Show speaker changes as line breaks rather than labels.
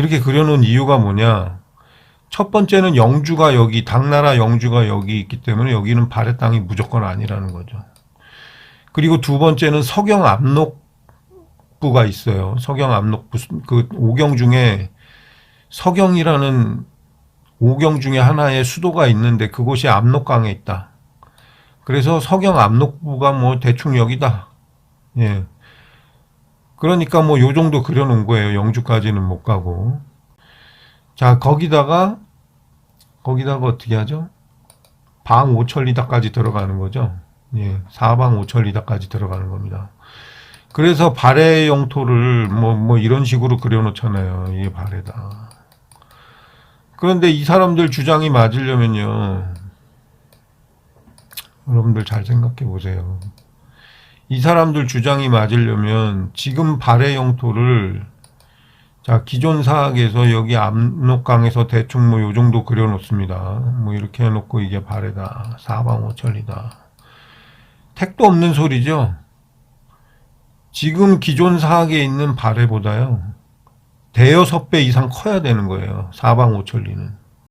이렇게 그려놓은 이유가 뭐냐? 첫 번째는 영주가 여기 당나라 영주가 여기 있기 때문에 여기는 발의 땅이 무조건 아니라는 거죠. 그리고 두 번째는 서경 압록부가 있어요. 서경 압록부 그 오경 중에 서경이라는 오경 중에 하나의 수도가 있는데 그곳이 압록강에 있다. 그래서 서경 압록부가 뭐 대충 여기다. 예. 그러니까 뭐 요 정도 그려놓은 거예요. 영주까지는 못 가고. 자, 거기다가, 거기다가 어떻게 하죠? 방 5천리다까지 들어가는 거죠. 예, 사방 5천리다까지 들어가는 겁니다. 그래서 발해 영토를 뭐, 뭐 이런 식으로 그려놓잖아요. 이게 발해다. 그런데 이 사람들 주장이 맞으려면요. 여러분들 잘 생각해 보세요. 이 사람들 주장이 맞으려면 지금 발해 영토를 자 기존 사학에서 여기 압록강에서 대충 뭐 요 정도 그려놓습니다. 뭐 이렇게 해놓고 이게 발해다 사방오천이다. 택도 없는 소리죠. 지금 기존 사학에 있는 발해보다요 대여섯 배 이상 커야 되는 거예요. 사방오천리는